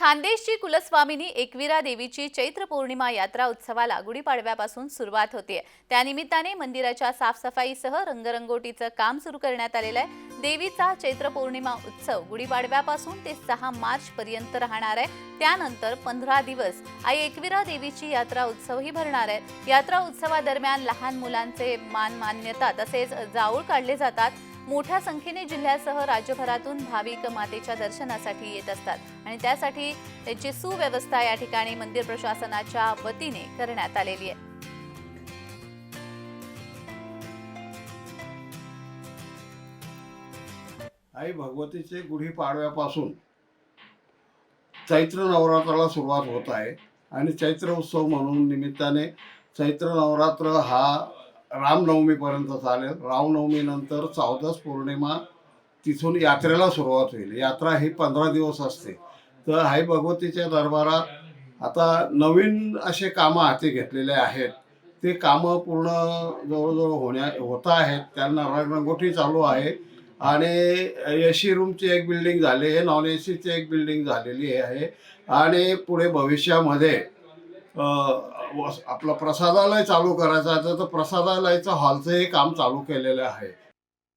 खानदेशची कुलस्वामिनी एकविरा देवीची चैत्र पौर्णिमा यात्रा उत्सवाला गुढीपाडव्यापासून सुरुवात होते. त्यानिमित्ताने मंदिराच्या साफसफाईसह रंगरंगोटीचं काम सुरू करण्यात आलेलं आहे. देवीचा चैत्र पौर्णिमा उत्सव गुढीपाडव्यापासून ते सहा मार्च पर्यंत राहणार आहे. त्यानंतर पंधरा दिवस आई एकविरा देवीची यात्रा उत्सवही भरणार आहे. यात्रा उत्सवादरम्यान लहान मुलांचे मान मान्यता तसेच जाऊळ काढले जातात. मोठ्या संख्येने जिल्ह्यासह राज्यभरातून भाविक मातेच्या दर्शनासाठी येत असतात आणि त्यासाठी त्याची सुव्यवस्था या ठिकाणी मंदिर प्रशासनाच्या वतीने करण्यात आलेली आहे. आई भगवतीचे गुढीपाडव्यापासून चैत्र नवरात्राला सुरुवात होत आहे आणि चैत्र उत्सव म्हणून निमित्ताने चैत्र नवरात्र हा रामनवमीपर्यंत चालेल. रामनवमीनंतर चौदस पौर्णिमा तिथून यात्रेला सुरुवात होईल. यात्रा ही पंधरा दिवस असते. तर हाय भगवतीच्या दरबारात आता नवीन असे कामं हाती घेतलेले आहेत. ते कामं पूर्ण जवळजवळ होण्या होत आहेत. त्यांना रंगरंगोटी चालू आहे. आणि ए सी रूमची एक बिल्डिंग झाली आहे. नॉन ए सीची एक बिल्डिंग झालेली आहे. आणि पुढे भविष्यामध्ये आपलं प्रसादालय चालू करायचं आहे तर प्रसादालयाचं हॉलचंही काम चालू केलेलं आहे.